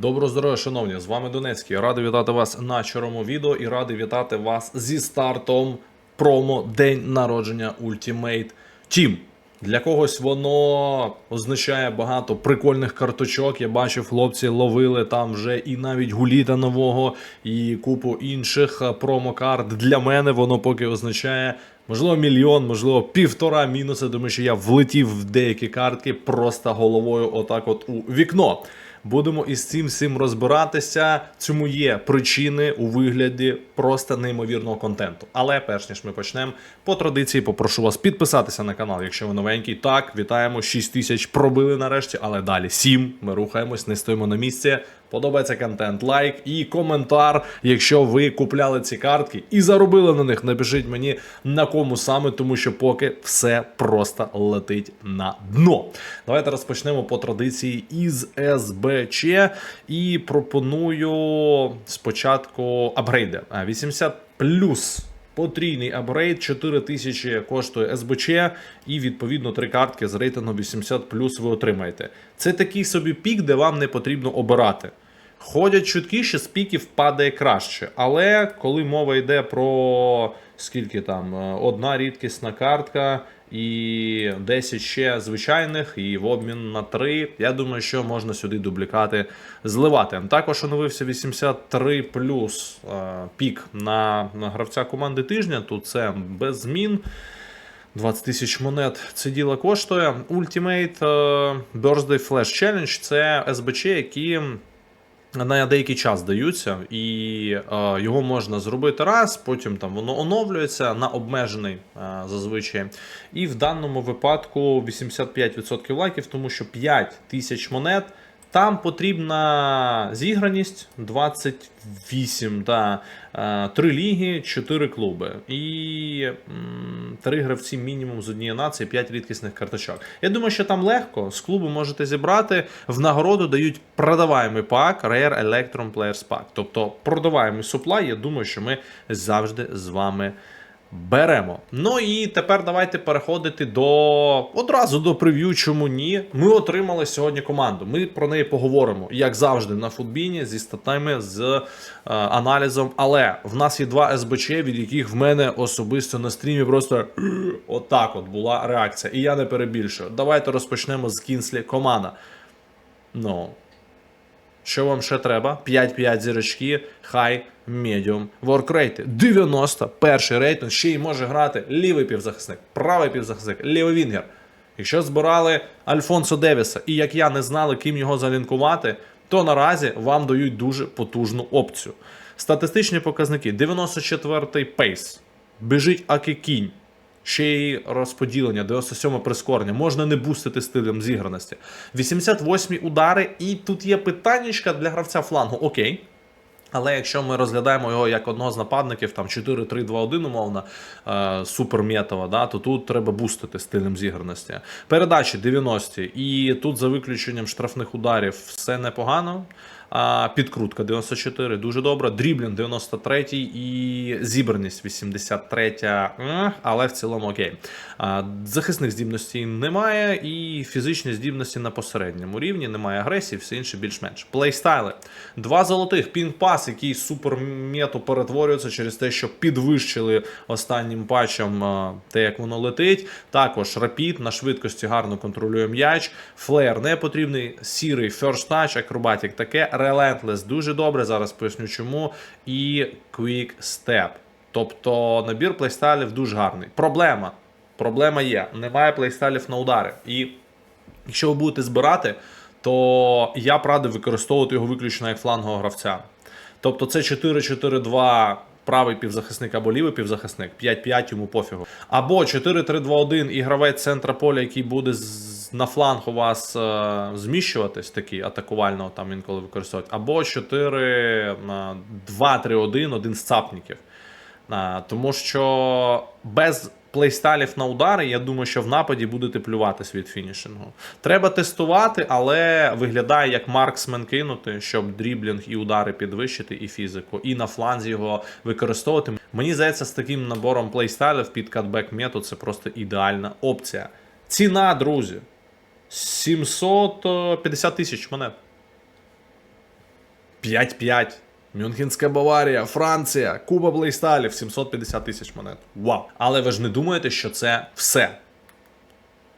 Доброго здоров'я, шановні! З вами Донецький. Радий вітати вас на чорному відео і радий вітати вас зі стартом промо День народження Ultimate Team. Для когось воно означає багато прикольних карточок. Я бачив, хлопці ловили там вже і навіть гуліта нового, і купу інших е, промокарт. Для мене воно поки означає. Можливо, мільйон, можливо, півтора мінуси, тому що я влетів в деякі картки просто головою, отак, от у вікно. Будемо із цим всім розбиратися. Цьому є причини у вигляді просто неймовірного контенту. Але перш ніж ми почнемо, по традиції попрошу вас підписатися на канал, якщо ви новенький. Так, вітаємо, 6 тисяч пробили нарешті, але далі 7. Ми рухаємось, не стоїмо на місці. Подобається контент, лайк і коментар. Якщо ви купляли ці картки і заробили на них, напишіть мені на кому саме, тому що поки все просто летить на дно. Давайте розпочнемо по традиції із СБЧ і пропоную спочатку апгрейди. 80 плюс. Потрійний апгрейд 4000 коштує СБЧ, і відповідно три картки з рейтингом 80 плюс ви отримаєте. Це такий собі пік, де вам не потрібно обирати. Ходять чутки, що з піків падає краще. Але коли мова йде про скільки там, е, одна рідкісна картка і 10 ще звичайних, і в обмін на 3, я думаю, що можна сюди дублікати зливати. Також оновився 83 плюс е, пік на, гравця команди тижня. Тут це без змін. 20 тисяч монет це діло коштує. Ultimate е, Birthday Flash Challenge це СБЧ, які на деякий час даються, і е, його можна зробити раз, потім там воно оновлюється на обмежений е, зазвичай. І в даному випадку 85% лайків, тому що 5 тисяч монет. Там потрібна зіграність 28, та, е, 3 ліги, 4 клуби. І 3 гравці мінімум з однієї нації, 5 рідкісних карточок. Я думаю, що там легко. З клубу можете зібрати. В нагороду дають продаваємий пак Rare Electron Players Pack. Тобто продаваємий суплай, я думаю, що ми завжди з вами. Беремо. Ну і тепер давайте переходити до одразу до прев'ю, чому ні. Ми отримали сьогодні команду. Ми про неї поговоримо, як завжди, на футбіні зі статами, з е, аналізом. Але в нас є два СБЧ, від яких в мене особисто на стрімі просто отак от була реакція. І я не перебільшую. Давайте розпочнемо з Кінслі команда. Ну. Що вам ще треба? 5-5 зірочки, хай, медіум, воркрейти. 90, перший рейтинг, ще й може грати лівий півзахисник, правий півзахисник, лівий вінгер. Якщо збирали Альфонсо Девіса, і як я не знали, ким його залінкувати, то наразі вам дають дуже потужну опцію. Статистичні показники: 94-й пейс, біжить Аки кінь. Ще й розподілення, 97 прискорення. Можна не бустити стилем зіграності. 88 удари, і тут є питаннячка для гравця флангу. Окей. Але якщо ми розглядаємо його як одного з нападників, там 4-3-2-1, умовно, е, суперметова, да, то тут треба бустити стилем зіграності. Передачі 90 і тут за виключенням штрафних ударів все непогано. А, підкрутка 94, дуже добра. Дріблінг 93 і зібраність 83, але в цілому окей. Захисних здібностей немає, і фізичні здібності на посередньому рівні, немає агресії, все інше більш-менш. Плейстайли. Два золотих пінг-пас, який супермету перетворюється через те, що підвищили останнім патчем те, як воно летить. Також рапід на швидкості гарно контролює м'яч. Флеєр не потрібний. Сірий touch, акробатік таке. Relentless дуже добре. Зараз поясню чому. І Quick Step. Тобто набір плейстайлів дуже гарний. Проблема. Проблема є. Немає плейстайлів на удари. І якщо ви будете збирати, то я б радив використовувати його виключно як флангового гравця. Тобто це 4-4-2 правий півзахисник або лівий півзахисник, 5-5 йому пофігу. Або 4-3-2-1 і гравець центра поля, який буде на фланг у вас е, зміщуватись, такий атакувального там інколи використовують, Або 4-2-3-1, один з цапників. А, Тому що без плейстайлів на удари, я думаю, що в нападі будете плюватись від фінішингу. Треба тестувати, але виглядає як марксмен кинути, щоб дріблінг і удари підвищити, і фізику, і на фланзі його використовувати. Мені здається, з таким набором плейстайлів під катбек метод це просто ідеальна опція. Ціна, друзі, 750 тисяч монет. 5-5. Мюнхенська Баварія, Франція, Куба Блейсталів, 750 тисяч монет. Вау! Але ви ж не думаєте, що це все.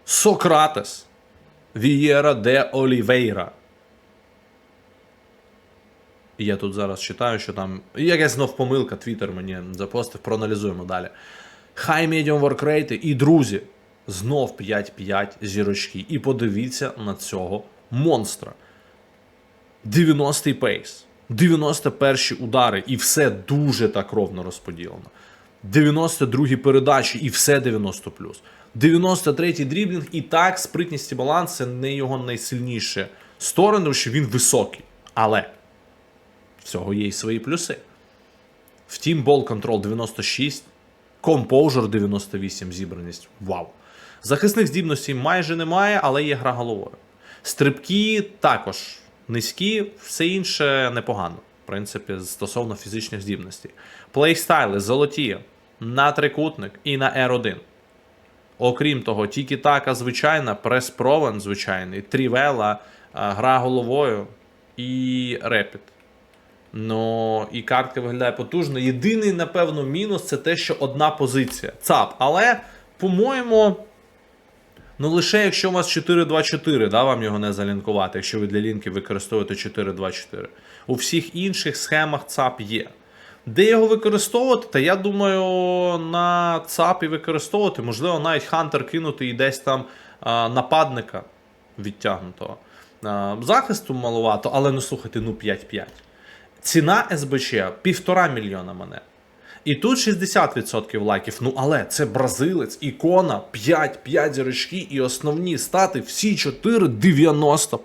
Сократес, Вієра де Олівейра. І я тут зараз читаю, що там. Якась знов помилка, Твіттер мені запостив, проаналізуємо далі. High Medium Rate і друзі. Знов 5-5 зірочки. І подивіться на цього монстра. 90-й пейс, 91-й удари, і все дуже так ровно розподілено. 92-й передачі, і все 90 93-й дріблінг, і так, спритність і баланс це не його найсильніші сторони, що він високий. Але в цього є й свої плюси. Втім, бол контрол 96, Composure 98, зібраність. Вау. Захисних здібностей майже немає, але є гра головою. Стрибки також низькі, все інше непогано. В принципі, стосовно фізичних здібностей. Плейстайли золоті на трикутник і на R1. Окрім того, тільки така звичайна, прес-провен звичайний, трівела, гра головою і репіт. Ну, і картка виглядає потужно. Єдиний, напевно, мінус це те, що одна позиція. ЦАП. Але, по-моєму, ну лише якщо у вас 4-2-4, да, вам його не залінкувати, якщо ви для лінки використовуєте 4-2-4. У всіх інших схемах ЦАП є. Де його використовувати? Та я думаю, на ЦАП і використовувати. Можливо, навіть Хантер кинути і десь там а, нападника відтягнутого. А, захисту маловато, але ну слухайте, ну 5-5. Ціна СБЧ півтора мільйона монет. І тут 60% лайків. Ну але це бразилець, ікона, 5, 5 зірочки і основні стати всі 4 90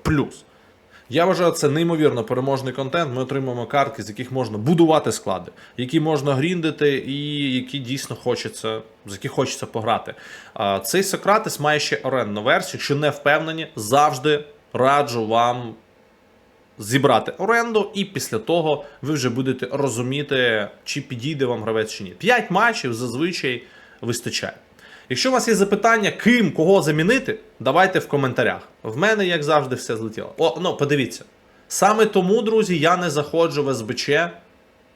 Я вважаю, це неймовірно переможний контент. Ми отримуємо картки, з яких можна будувати склади, які можна гріндити, і які дійсно хочеться, з яких хочеться пограти. Цей Сократес має ще орендну версію. Якщо не впевнені, завжди раджу вам зібрати оренду, і після того ви вже будете розуміти, чи підійде вам гравець чи ні. 5 матчів зазвичай вистачає. Якщо у вас є запитання, ким кого замінити, давайте в коментарях. В мене, як завжди, все злетіло. О, ну подивіться. Саме тому, друзі, я не заходжу в СБЧ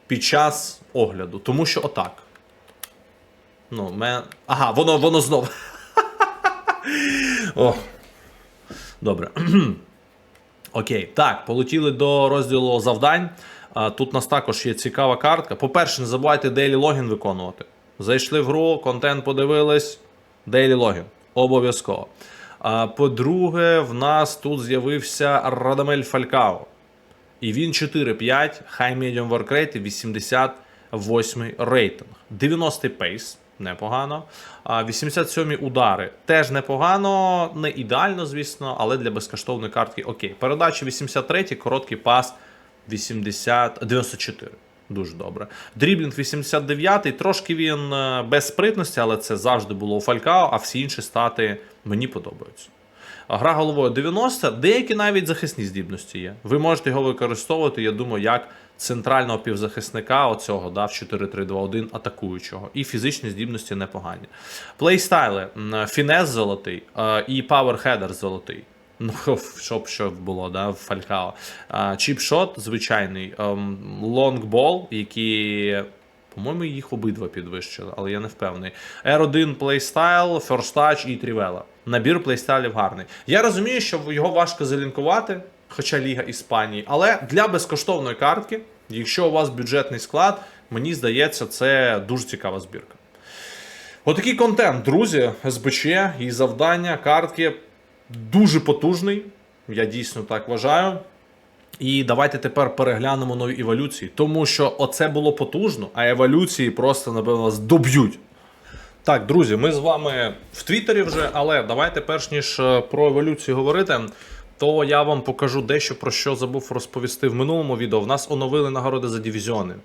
під час огляду, тому що отак. Ну, мен... Ага, воно воно знову. Добре. Окей, так, полетіли до розділу завдань. Тут у нас також є цікава картка. По-перше, не забувайте дейлі логін виконувати. Зайшли в гру, контент подивились, дейлі логін. Обов'язково. По-друге, в нас тут з'явився Радамель Фалькао. І він 4-5, High Medium Work Rate, 88 рейтинг. 90 пейс, непогано. 87-й удари теж непогано, не ідеально, звісно, але для безкоштовної картки окей. Передача 83-й, короткий пас 80, 94. Дуже добре. Дріблінг 89-й. трошки він е, без спритності, але це завжди було у Фалькао, а всі інші стати мені подобаються. Гра головою 90, деякі навіть захисні здібності є. Ви можете його використовувати, я думаю, як центрального півзахисника оцього, да, в 4-3-2-1 атакуючого. І фізичні здібності непогані. Плейстайли, фінес золотий і паверхедер золотий. Ну, щоб що було, да, в Фалькао. Чіпшот звичайний, ем, лонгбол, які. По-моєму, їх обидва підвищили, але я не впевнений. R1 плейстайл, First Touch і Трівела. Набір плейстайлів гарний. Я розумію, що його важко залінкувати, хоча Ліга Іспанії, але для безкоштовної картки, якщо у вас бюджетний склад, мені здається, це дуже цікава збірка. Отакий контент, друзі, СБЧ і завдання, картки дуже потужний. Я дійсно так вважаю. І давайте тепер переглянемо нові еволюції, тому що оце було потужно, а еволюції просто, напевно, доб'ють. Так, друзі, ми з вами в Твіттері вже, але давайте, перш ніж е, про еволюцію говорити, то я вам покажу дещо про що забув розповісти в минулому відео. В нас оновили нагороди за дивізіони.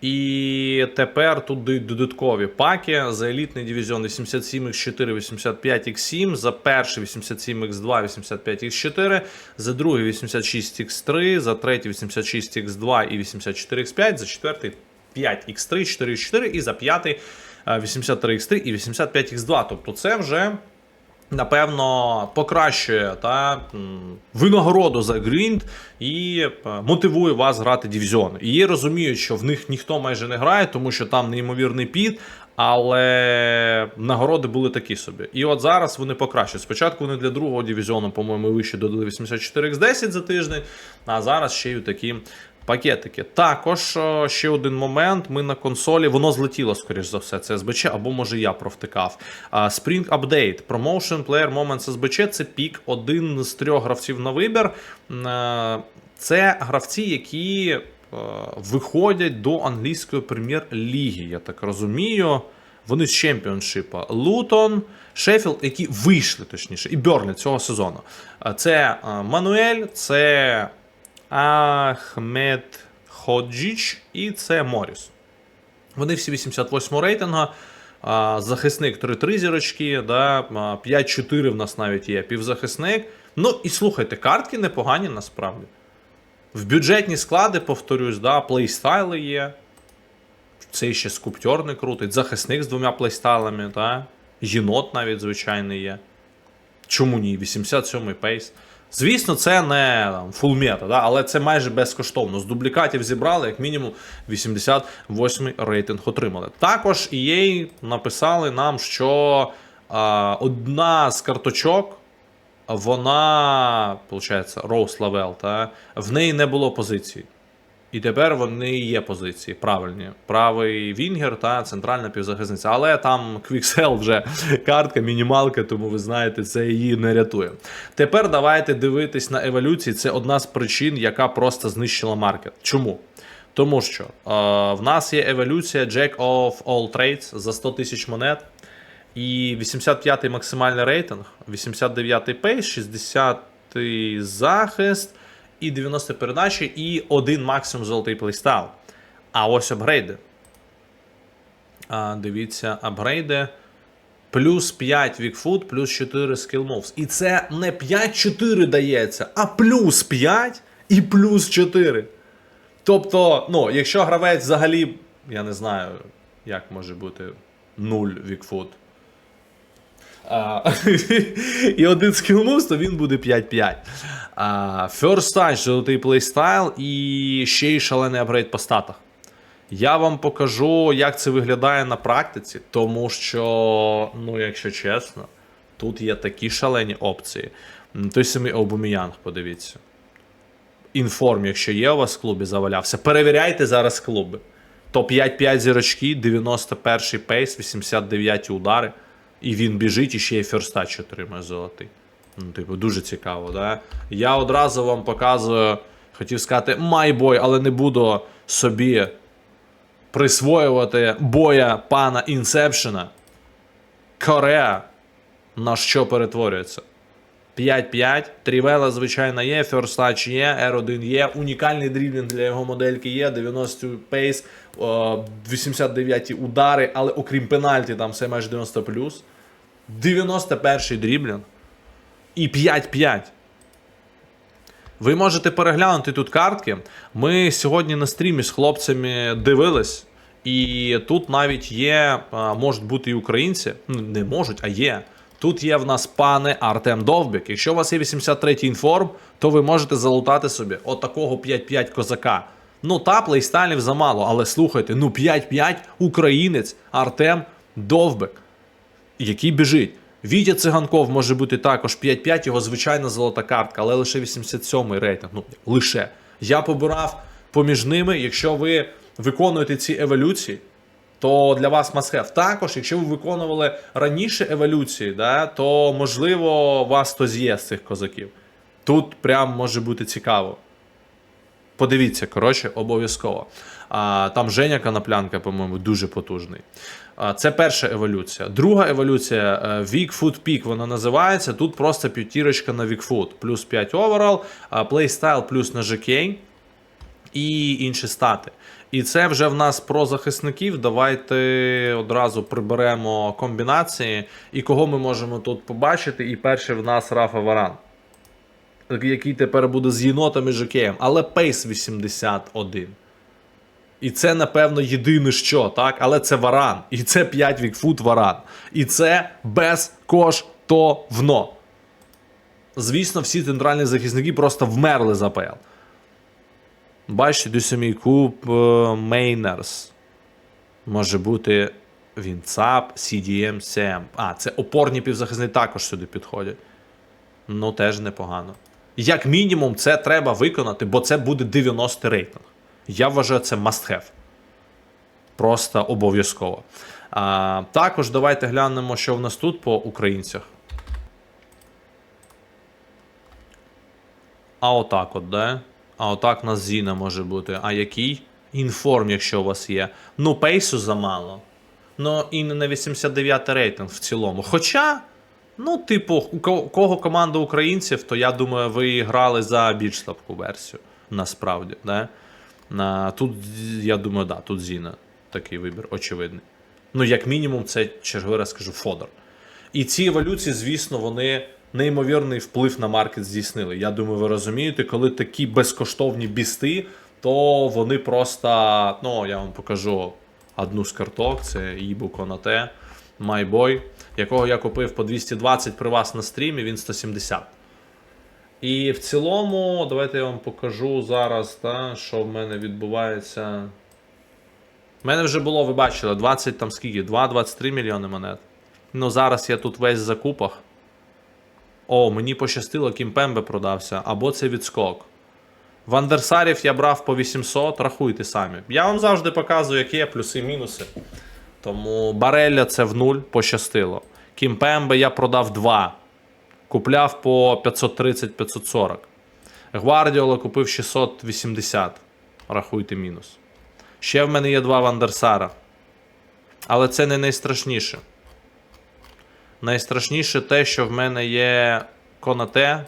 І тепер тут додаткові паки за елітний дивізіон 87X4, 85X7, за перший 87X2, 85X4, за другий 86X3, за третій 86X2 і 84X5, за четвертий 5X3, 4X4 і за п'ятий 83X3 і 85X2. Тобто це вже напевно, покращує та винагороду за грінд і е, мотивує вас грати дивізіон. І розуміють, що в них ніхто майже не грає, тому що там неймовірний піт. Але нагороди були такі собі. І от зараз вони покращують. Спочатку вони для другого дивізіону, по-моєму, вище додали 84x10 за тиждень, а зараз ще й такі пакетики. Також е, ще один момент. Ми на консолі, воно злетіло, скоріш за все, це СБЧ, або може я провтикав. Spring Update, Promotion Player Moments SBC це пік, один з трьох гравців на вибір. Е, Це гравці, які е, виходять до англійської прем'єр-ліги, я так розумію. Вони з чемпіоншипа Лутон, Шеффілд, які вийшли точніше, і Берлі цього сезону. Це Мануель, це Ахмед Ходжіч і це Моріс. Вони всі 88 рейтинга. Захисник 3-3 зірочки, да, 5-4 в нас навіть є півзахисник. Ну і слухайте, картки непогані насправді. В бюджетні склади, повторюсь, да, плейстайли є. Цей ще скульптор не крутить. Захисник з двома плейстайлами, да. Єнот навіть звичайний є. Чому ні? 87-й пейс. Звісно, це не там, full мета, да? але це майже безкоштовно. З дублікатів зібрали, як мінімум, 88-й рейтинг отримали. Також EA написали нам, що а, одна з карточок, вона, виходить, Rose Level, та? в неї не було позиції. І тепер вони є позиції правильні. Правий Вінгер та центральна півзахисниця. Але там Quixel вже картка, мінімалка, тому ви знаєте, це її не рятує. Тепер давайте дивитись на еволюції. Це одна з причин, яка просто знищила маркет. Чому? Тому що е, в нас є еволюція Jack of All Trades за 100 тисяч монет. І 85-й максимальний рейтинг, 89-й пейс, 60-й захист і 90 передачі, і один максимум золотий плейстайл. А ось апгрейди. А, дивіться, апгрейди. Плюс 5 вікфут, плюс 4 skill moves. І це не 5-4 дається, а плюс 5 і плюс 4. Тобто, ну, якщо гравець взагалі, я не знаю, як може бути 0 вікфут. І один скілмув, то він буде 5-5. А, First Touch, золотий плейстайл і ще й шалений апгрейд по статах. Я вам покажу, як це виглядає на практиці, тому що, ну, якщо чесно, тут є такі шалені опції. Той самий Обуміянг, подивіться. Інформ, якщо є у вас в клубі, завалявся. Перевіряйте зараз клуби. То 5-5 зірочки, 91 пейс, 89 удари. І він біжить і ще й ферстач отримує золотий. Ну, типу, дуже цікаво, да? Я одразу вам показую, хотів сказати, майбой, але не буду собі присвоювати боя пана Інсепшена. Корея на що перетворюється? 5-5, Трівела, звичайно, є, Touch є, R1 є, унікальний дріблінг для його модельки є, 90 пейс, 89 удари, але окрім пенальті, там все майже 90 91 дріблінг і 5-5. Ви можете переглянути тут картки. Ми сьогодні на стрімі з хлопцями дивились, і тут навіть є, можуть бути і українці, ну не можуть, а є. Тут є в нас пане Артем Довбик. Якщо у вас є 83-й інформ, то ви можете залутати собі от такого 5-5 козака. Ну, та плейстайлів замало, але слухайте, ну 5-5 українець Артем Довбик який біжить. Вітя Циганков може бути також 5-5, його звичайна золота картка, але лише 87-й рейтинг. Ну, лише. Я побирав поміж ними, якщо ви виконуєте ці еволюції, то для вас have. Також, якщо ви виконували раніше еволюції, да, то можливо вас хтось є з цих козаків. Тут прям може бути цікаво. Подивіться, коротше, обов'язково. А, там Женя Коноплянка, по-моєму, дуже потужний. Це перша еволюція. Друга еволюція е, Weak Peak, вона називається. Тут просто п'ятірочка на Weak плюс 5 оверал, плейстайл плюс на GK і інші стати. І це вже в нас про захисників. Давайте одразу приберемо комбінації. І кого ми можемо тут побачити. І перший в нас Рафа Варан який тепер буде з єнотами Жокеєм, але пейс 81. І це, напевно, єдине що, так? Але це варан. І це 5 вікфут варан. І це безкоштовно. Звісно, всі центральні захисники просто вмерли за АПЛ. Бачите, Дюсемій Куб, е, Мейнерс. Може бути Вінцап, CDM, CM. А, це опорні півзахисники також сюди підходять. Ну, теж непогано. Як мінімум, це треба виконати, бо це буде 90 рейтинг. Я вважаю, це must have. Просто обов'язково. А, також давайте глянемо, що в нас тут по українцях. А отак от, да? А отак у нас Зіна може бути. А який? Інформ, якщо у вас є. Ну, пейсу замало. Ну, і не на 89 рейтинг в цілому. Хоча, ну, типу, у кого команда українців, то я думаю, ви грали за більш слабку версію. Насправді, да? Тут, я думаю, да, тут Зіна. Такий вибір, очевидний. Ну, як мінімум, це черговий раз скажу Фодор. І ці еволюції, звісно, вони неймовірний вплив на маркет здійснили. Я думаю, ви розумієте, коли такі безкоштовні бісти, то вони просто. Ну, я вам покажу одну з карток: це Ібу Конате, Майбой, якого я купив по 220 при вас на стрімі, він 170. І в цілому, давайте я вам покажу зараз, та, що в мене відбувається. У мене вже було, ви бачили, 20 там скільки? 2-23 мільйони монет. Ну, зараз я тут весь в закупах. О, мені пощастило, Кімпембе продався, або це відскок. Вандерсарів я брав по 800, рахуйте самі. Я вам завжди показую, які є плюси і мінуси. Тому Барелля це в нуль пощастило. Кімпембе я продав 2. Купляв по 530-540. Гвардіола купив 680. Рахуйте мінус. Ще в мене є два Вандерсара. Але це не найстрашніше. Найстрашніше те, що в мене є Конате.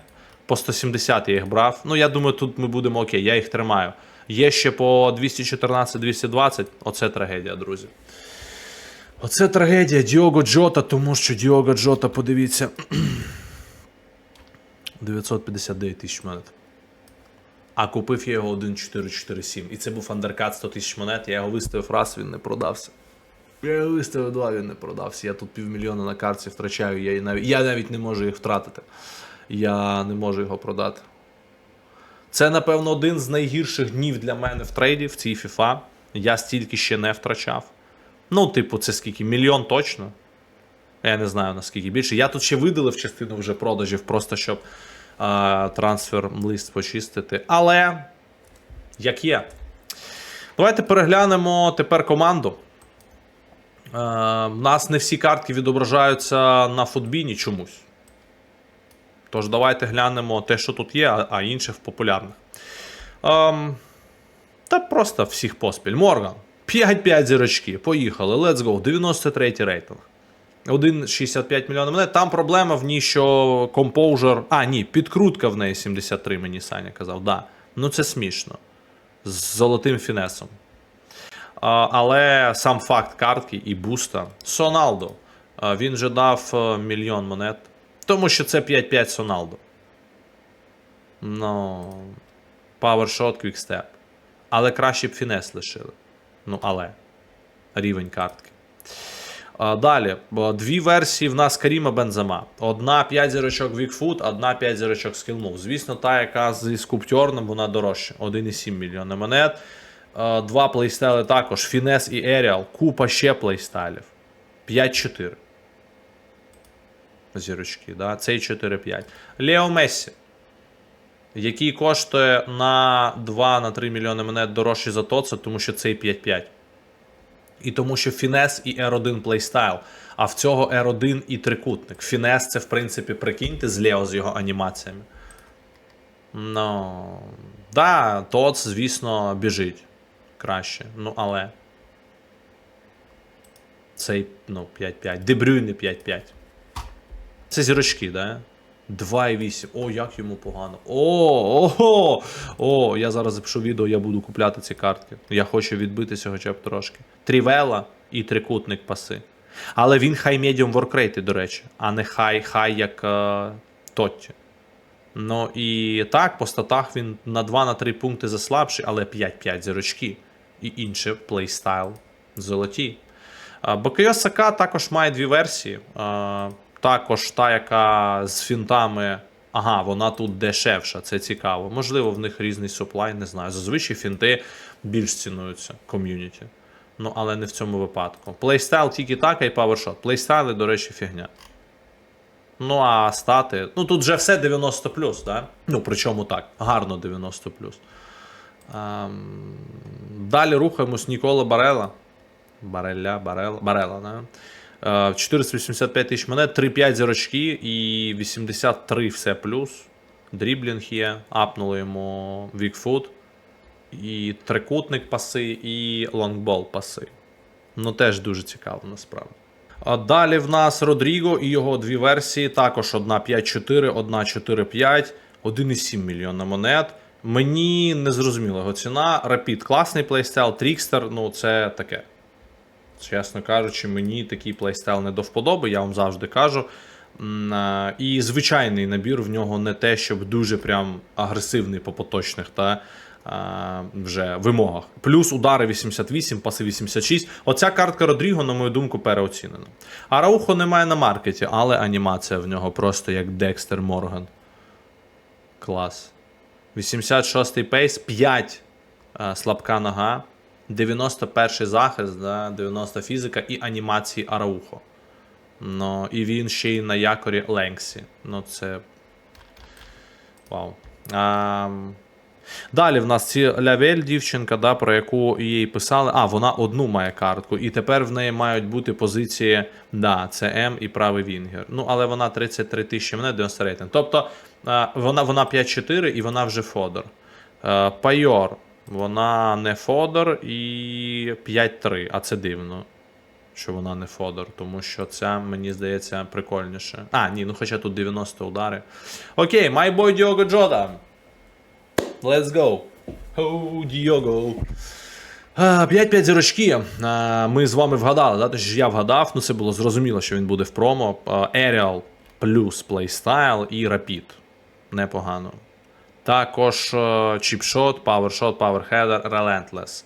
По 170 я їх брав. Ну, я думаю, тут ми будемо окей, я їх тримаю. Є ще по 214-220. Оце трагедія, друзі. Оце трагедія Діого Джота, тому що Діого Джота, подивіться. 959 тисяч монет. А купив я його 1447. І це був андеркат 100 тисяч монет. Я його виставив раз, він не продався. Я його виставив два, він не продався. Я тут півмільйона на карті втрачаю, я, навіть, я навіть не можу їх втратити. Я не можу його продати. Це, напевно, один з найгірших днів для мене в трейді в цій FIFA. Я стільки ще не втрачав. Ну, типу, це скільки? Мільйон точно. Я не знаю наскільки більше. Я тут ще видалив частину вже продажів, просто щоб трансфер лист почистити. Але як є. Давайте переглянемо тепер команду. У нас не всі картки відображаються на футбіні чомусь. Тож давайте глянемо те, що тут є, а- а інше в популярних. Ем, та просто всіх поспіль. Морган. 5-5 зірочки. Поїхали. Let's go. 93 рейтинг. 1,65 мільйона монет. Там проблема в ній, що Composure. А, ні, підкрутка в неї 73, мені Саня казав. Да. Ну це смішно. З золотим фінесом. А, але сам факт картки і буста. Соналдо. Він же дав е, мільйон монет. Тому що це 5-5 Соналдо. Ну. PowerShot, Quickstep. Але краще б фінес лишили. Ну, але. Рівень картки. Далі, дві версії в нас Каріма Бензема. Одна 5 зірочок Вікфут, одна 5 зірочок Skillmove. Звісно, та, яка зі скульптурним, вона дорожча. 1,7 мільйона монет. Два плейстайли також. Фінес і Еріал. Купа ще плейстайлів. 5-4. Зірочки, да? Цей 4-5. Лео Мессі. Який коштує на 2-3 мільйони монет дорожче за Тоца, тому що цей 5-5. І тому що Фінес і R1 плейстайл. А в цього R1 і трикутник. Фінес це, в принципі, прикиньте з Лео з його анімаціями. Ну. Да, Тоц, звісно, біжить краще. Ну, але. Цей, ну, 5-5. Дебрюйне 5-5. Це зірочки, да? 2,8. О, як йому погано. О, о, о, я зараз запишу відео, я буду купляти ці картки. Я хочу відбитися хоча б трошки. Трівела і трикутник паси. Але він хай медіум воркрейти, до речі, а не хай хай як е, Тотті. Ну і так, по статах він на 2-3 пункти заслабший, але 5-5 зірочки. І інше плейстайл золоті. А, Бакайо Сака також має дві версії. Також та, яка з фінтами. Ага, вона тут дешевша, це цікаво. Можливо, в них різний суплай, не знаю. Зазвичай фінти більш цінуються ком'юніті. Ну, але не в цьому випадку. Плейстайл тільки така і павершот. Плейстайли, до речі, фігня. Ну, а стати. Ну, тут вже все 90 да? Ну, причому так, гарно 90 Ем, Далі рухаємось Нікола Барела. Бареля, Барела, Барела, да? Е, 485 тисяч монет, 3-5 зірочки і 83 все плюс. Дріблінг є, апнули йому Вікфут. І трикутник паси, і лонгбол паси. Ну, теж дуже цікаво насправді. А далі в нас Родріго і його дві версії. Також одна 5-4, одна 4-5, 1,7 мільйона монет. Мені не зрозуміла його ціна. Рапід класний плейстайл, Трікстер, ну це таке. Чесно кажучи, мені такий плейстайл не до вподоби, я вам завжди кажу. І звичайний набір в нього не те, щоб дуже прям агресивний по поточних та вже вимогах. Плюс удари 88, паси 86. Оця картка Родріго, на мою думку, переоцінена. Араухо немає на маркеті, але анімація в нього просто як Декстер Морган. Клас. 86-й пейс, 5 слабка нога, 91 захист, да, 90 фізика і анімації Араухо. Ну, і він ще й на якорі Ленксі. Ну, це. Вау. А, далі в нас ці Лявель, дівчинка, да, про яку їй писали. А, вона одну має картку. І тепер в неї мають бути позиції. Да, це М і правий Вінгер. Ну, але вона 33 тисячі мене 90 рейтинг. Тобто вона, вона 5-4 і вона вже Фодор. Е, Пайор. Вона не Фодор і 5-3, а це дивно що вона не Фодор, тому що ця, мені здається, прикольніше. А, ні, ну хоча тут 90 удари. Окей, my boy Діого Джода. Let's go. Oh, Діого. 5-5 зірочки. Ми з вами вгадали, да? Тож я вгадав, ну це було зрозуміло, що він буде в промо. Aerial плюс плейстайл і Rapid. Непогано. Також чіпшот, павершот, паверхедер, Relentless.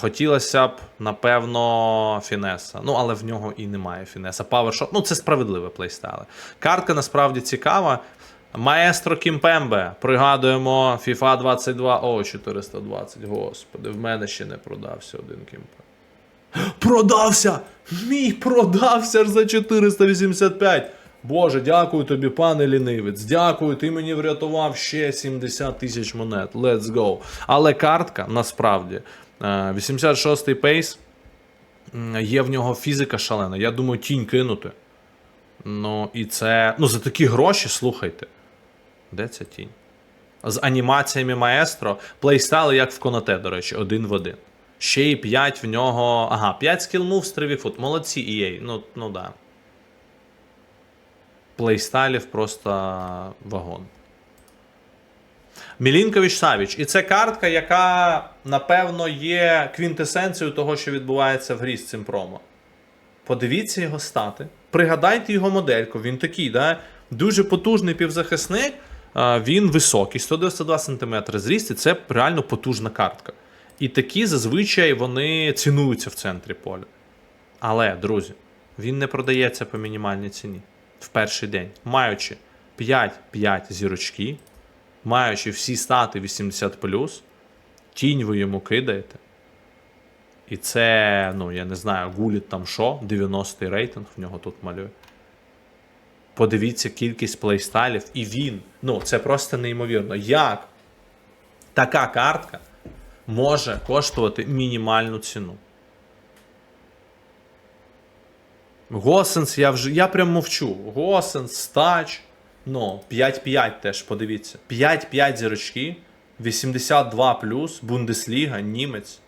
Хотілося б, напевно, Фінеса. Ну, але в нього і немає Фінеса. Павершот, ну це справедливе плейстайли. Картка насправді цікава. Маестро Кімпембе. Пригадуємо FIFA 22. О, 420. Господи, в мене ще не продався один Кімпембе. Продався! Мій продався ж за 485. Боже, дякую тобі, пане лінивець. Дякую, ти мені врятував ще 70 тисяч монет. Let's go. Але картка насправді. е, 86-й пейс. Є в нього фізика шалена. Я думаю, тінь кинути. Ну, і це. Ну, за такі гроші, слухайте. Де ця тінь? З анімаціями маестро. Плейстайли, як в Конате, до речі, один в один. Ще й 5 в нього. Ага, 5 скілмув з Тревіфут. Молодці EA. Ну, ну да. Плейстайлів просто вагон. Мілінкович Савіч. І це картка, яка, напевно, є квінтесенцією того, що відбувається в грі з цим промо. Подивіться його стати. Пригадайте його модельку. Він такий, да? дуже потужний півзахисник. Він високий, 192 см зріст, і це реально потужна картка. І такі зазвичай вони цінуються в центрі поля. Але, друзі, він не продається по мінімальній ціні в перший день, маючи 5-5 зірочки, маючи всі стати 80, тінь ви йому кидаєте. І це, ну, я не знаю, гуліт там що, 90 рейтинг в нього тут малює. Подивіться кількість плейстайлів, і він. Ну, це просто неймовірно. Як така картка може коштувати мінімальну ціну? Госенс, я вже. Я прям мовчу. Госенс, стач. Ну, 5-5 теж, подивіться. 5-5 зірочки, 82 плюс, Бундесліга, німець.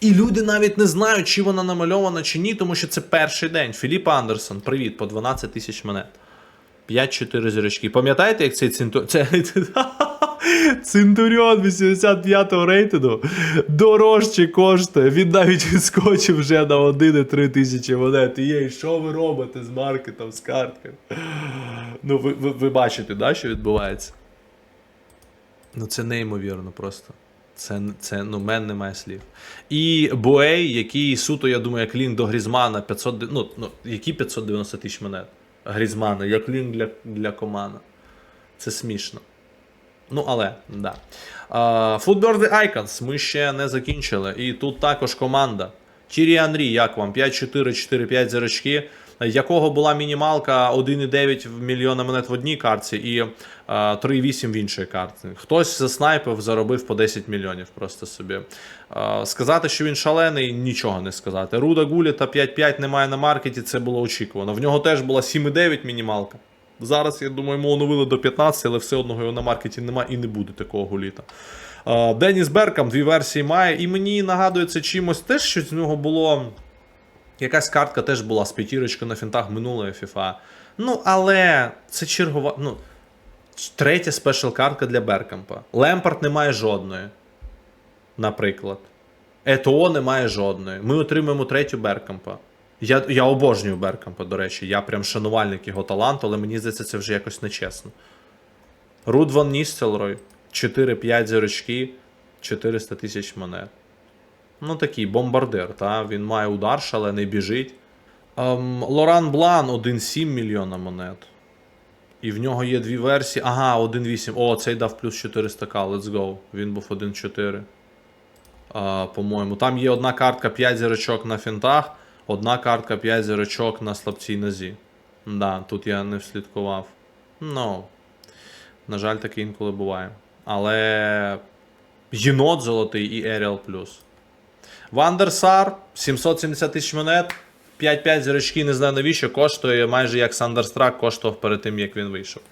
І люди навіть не знають, чи вона намальована, чи ні, тому що це перший день. Філіп Андерсон, привіт, по 12 тисяч монет. 5-4 зірочки. Пам'ятаєте, як цей цинту... це... Центуріон 85-го рейтингу дорожче коштує. Він навіть відскочив вже на 1,3 тисячі монет. І Єй, що ви робите з маркетом, з картками? Ну, ви, ви, ви бачите, да, що відбувається? Ну, це неймовірно просто. Це, це ну, мен немає слів. І Буей, який суто, я думаю, як лінк до Грізмана 500, ну, ну, які 590 тисяч монет? Грізмана, як лінк для, для комана. Це смішно. Ну, але, да. Uh, The Icons ми ще не закінчили. І тут також команда. Тірі Анрі, як вам? 5-4, 4-5 зірочки, якого була мінімалка 1,9 мільйона монет в одній картці і uh, 3,8 в іншій картці. Хтось заснайпив, заробив по 10 мільйонів просто собі. Сказати, що він шалений, нічого не сказати. Руда Гуліта 5-5 немає на маркеті, це було очікувано. В нього теж була 7,9 мінімалка. Зараз, я думаю, йому оновили до 15, але все одно його на маркеті немає і не буде такого гуліта. Е, Деніс Беркам дві версії має, і мені нагадує це чимось теж, що з нього було. Якась картка теж була з п'ятірочкою на фінтах минулої FIFA. Ну, але це чергова. Ну, третя спешл картка для Беркампа. Лемпард не має жодної. Наприклад. ЕТО немає жодної. Ми отримаємо третю Беркампа. Я, я обожнюю Беркампа, до речі. Я прям шанувальник його таланту, але мені здається, це вже якось нечесно. Руд Ван Ністелрой, 4-5 зірочки, 400 тисяч монет. Ну, такий бомбардир, та? він має удар, шалений біжить. Ем, Лоран Блан 1,7 мільйона монет. І в нього є дві версії. Ага, 1,8. О, цей дав плюс 400к, let's go. Він був 1,4. А, по-моєму. Там є одна картка 5 зірочок на фінтах, одна картка 5 зірочок на слабцій нозі. Да, тут я не вслідкував. Ну. На жаль, таке інколи буває. Але. Єнот золотий і Еріал плюс. Вандерсар 770 тисяч монет. 5-5 зірочки, не знаю навіщо, коштує майже як Сандерстрак коштував перед тим, як він вийшов.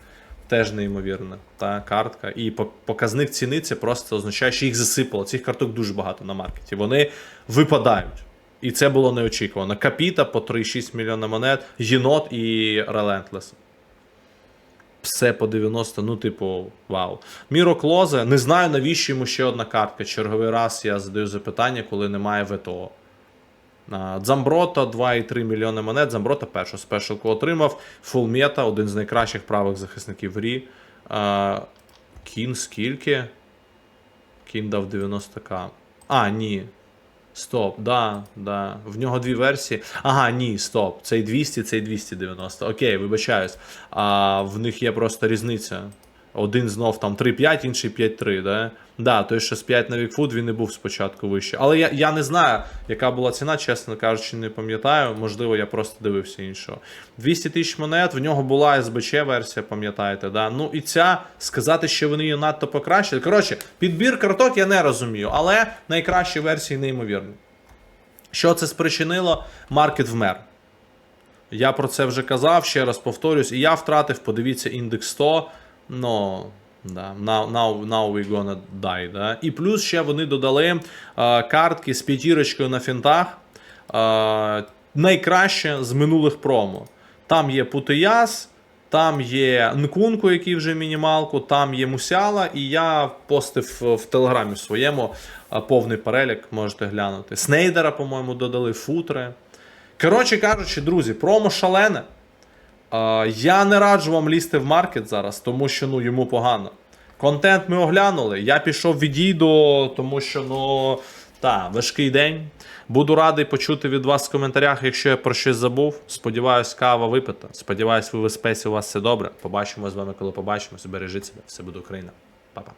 Теж неймовірна та картка. І показник ціни це просто означає, що їх засипало. Цих карток дуже багато на маркеті. Вони випадають. І це було неочікувано. Капіта по 3,6 мільйона монет, єнот і Relentless. Все по 90, ну, типу, вау. Міро Клозе, не знаю, навіщо йому ще одна картка. Черговий раз я задаю запитання, коли немає ВТО. Дзамброта 2,3 мільйони монет. Дзамброта першу спешалку отримав. Фулмета, один з найкращих правих захисників грі. Кін скільки? Кін дав 90к. А, ні. Стоп, да, да. В нього дві версії. Ага, ні, стоп. Цей 200, цей 290. Окей, вибачаюсь. А в них є просто різниця. Один знов там 3-5, інший 5-3, да? Да, той, що з 5 на Вікфуд, він не був спочатку вище. Але я, я не знаю, яка була ціна, чесно кажучи, не пам'ятаю. Можливо, я просто дивився іншого. 200 тисяч монет, в нього була СБЧ версія, пам'ятаєте, да? Ну і ця, сказати, що вони її надто покращили. Коротше, підбір карток я не розумію, але найкращі версії неймовірні. Що це спричинило? Маркет вмер. Я про це вже казав, ще раз повторюсь, і я втратив, подивіться, індекс 100. Ну, да, now, now, now we gonna die. Да? І плюс ще вони додали е, картки з п'ятірочкою на фінтах. Е, найкраще з минулих промо. Там є Путияс, там є Нкунку, який вже мінімалку, там є Мусяла, і я постив в телеграмі своєму е, повний перелік, можете глянути. Снейдера, по-моєму, додали футри. Коротше кажучи, друзі, промо шалене. Я не раджу вам лізти в маркет зараз, тому що ну, йому погано. Контент ми оглянули. Я пішов відійду, тому що ну. Та, важкий день. Буду радий почути від вас в коментарях, якщо я про щось забув. Сподіваюсь, кава випита. Сподіваюсь, ви в безпеці, у вас все добре. Побачимо з вами, коли побачимось. Бережіть себе, все буде Україна. Па-па.